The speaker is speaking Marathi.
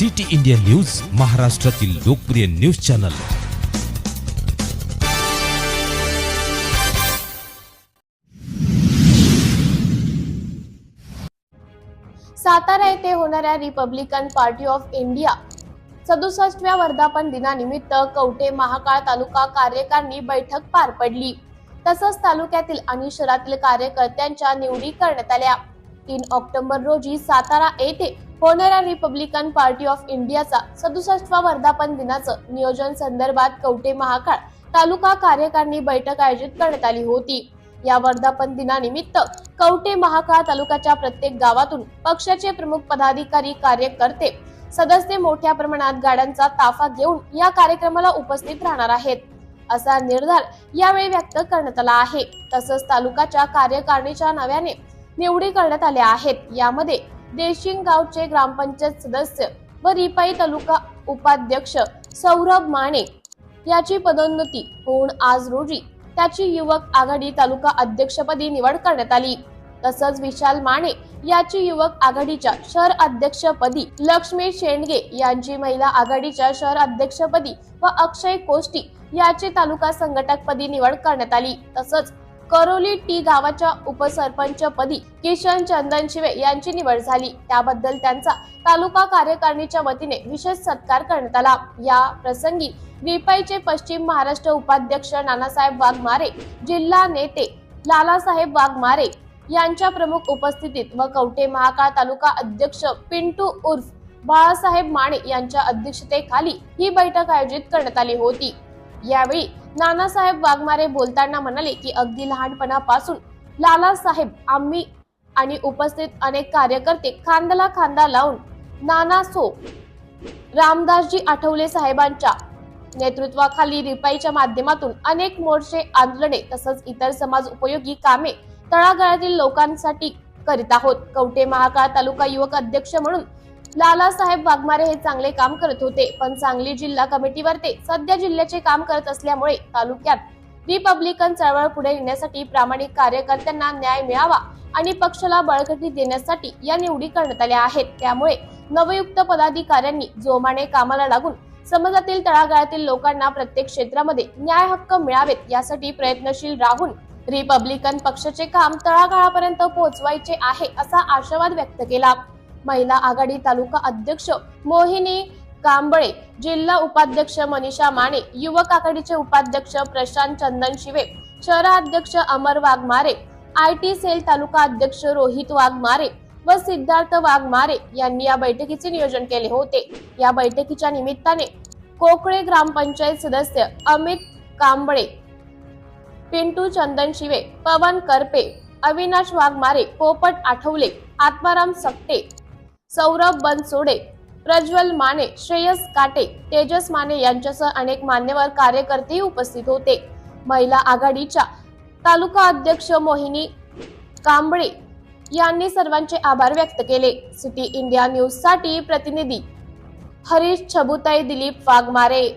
सिटी इंडिया न्यूज महाराष्ट्रातील लोकप्रिय न्यूज चॅनल. सातारा येथे होणाऱ्या रिपब्लिकन पार्टी ऑफ इंडिया सदुसष्टव्या वर्धापन दिनानिमित्त कवठे महाकाळ तालुका कार्यकारिणी बैठक पार पडली. तसंच तालुक्यातील आणि शहरातील कार्यकर्त्यांच्या निवडी करण्यात आल्या. तीन ऑक्टोबर रोजी सातारा येथे होणाऱ्या रिपब्लिकन पार्टी ऑफ इंडियाचा सदुसष्टवा वर्धापन दिनाचं नियोजन संदर्भात कवटे महाकाळ तालुका कार्यकारिणी बैठक आयोजित करण्यात आली होती. या वर्धापन दिनानिमित्त कवटे महाकाळ तालुक्याच्या प्रत्येक गावातून पक्षाचे प्रमुख पदाधिकारी कार्यकर्ते सदस्य मोठ्या प्रमाणात गाड्यांचा ताफा घेऊन या कार्यक्रमाला उपस्थित राहणार आहेत. असा निर्धार यावेळी व्यक्त करण्यात आला आहे. तसंच तालुकाच्या कार्यकारिणीच्या नव्याने निवडी करण्यात आल्या आहेत. यामध्ये देशिंग गावचे ग्रामपंचायत सदस्य व रिपाई तालुका उपाध्यक्ष सौरभ माने याची पदोन्नती होऊन आज रोजी त्याची युवक आघाडी तालुका अध्यक्षपदी निवड करण्यात आली. तसंच विशाल माने याची युवक आघाडीच्या शहर अध्यक्षपदी लक्ष्मी शेंडगे यांची महिला आघाडीच्या शहर अध्यक्षपदी व अक्षय कोष्टी याची तालुका संघटकपदी निवड करण्यात आली. तसंच करोली टी गावाच्या उपसरपंच पदी किशन चंदन शिवे यांची निवड झाली. त्याबद्दल त्यांचा तालुका कार्यकारिणीच्या वतीने विशेष सत्कार करण्यात आला. या प्रसंगी रिपाईचे पश्चिम महाराष्ट्र उपाध्यक्ष नानासाहेब वाघमारे जिल्हा नेते लालासाहेब वाघमारे यांच्या प्रमुख उपस्थितीत व कवठे महाकाळ तालुका अध्यक्ष पिंटू उर्फ बाळासाहेब माने यांच्या अध्यक्षतेखाली ही बैठक आयोजित करण्यात आली होती. यावेळी नानासाहेब वाघमारे बोलताना म्हणाले की अगदी लहानपणापासून लालासाहेब आम्ही आणि उपस्थित अनेक कार्यकर्ते खांद्याला खांदा लावून नाना सो रामदासजी आठवले साहेबांच्या नेतृत्वाखाली रिपाईच्या माध्यमातून अनेक मोर्चे आंदोलने तसंच इतर समाज उपयोगी कामे तळागाळातील लोकांसाठी करीत आहोत. कवटे महाकाळ तालुका युवक अध्यक्ष म्हणून लालासाहेब वाघमारे हे चांगले काम करत होते पण सांगली जिल्हा कमिटीवर ते सध्या जिल्ह्याचे काम करत असल्यामुळे तालुक्यात रिपब्लिकन चळवळ पुढे नेण्यासाठी प्रामाणिक कार्यकर्त्यांना न्याय मिळावा आणि पक्षाला बळकटी देण्यासाठी या निवडी करण्यात आल्या आहेत. त्यामुळे नवयुक्त पदाधिकाऱ्यांनी जोमाने कामाला लागून समाजातील तळागाळातील लोकांना प्रत्येक क्षेत्रामध्ये न्याय हक्क मिळावेत यासाठी प्रयत्नशील राहून रिपब्लिकन पक्षाचे काम तळागाळापर्यंत पोहोचवायचे आहे असा आशावाद व्यक्त केला. महिला आघाडी तालुका अध्यक्ष मोहिनी कांबळे जिल्हा उपाध्यक्ष मनीषा माने युवक आघाडीचे उपाध्यक्ष प्रशांत चंदन शिवे शहराध्यक्ष Amar Waghmare I T cell तालुका अध्यक्ष रोहित वाघमारे व सिद्धार्थ वाघमारे यांनी या बैठकीचे नियोजन केले होते. या बैठकीच्या निमित्ताने कोकळे ग्रामपंचायत सदस्य अमित कांबळे पिंटू चंदन शिवे पवन करपे अविनाश वाघमारे पोपट आठवले आत्माराम सकटे सौरभ बनसोडे प्रज्वल माने श्रेयस काटे तेजस माने यांच्यासह अनेक मान्यवर कार्यकर्तेही उपस्थित होते. महिला आघाडीच्या तालुका अध्यक्ष मोहिनी कांबळे यांनी सर्वांचे आभार व्यक्त केले. सिटी इंडिया न्यूजसाठी प्रतिनिधी हरीश छबुताई दिलीप वाघमारे.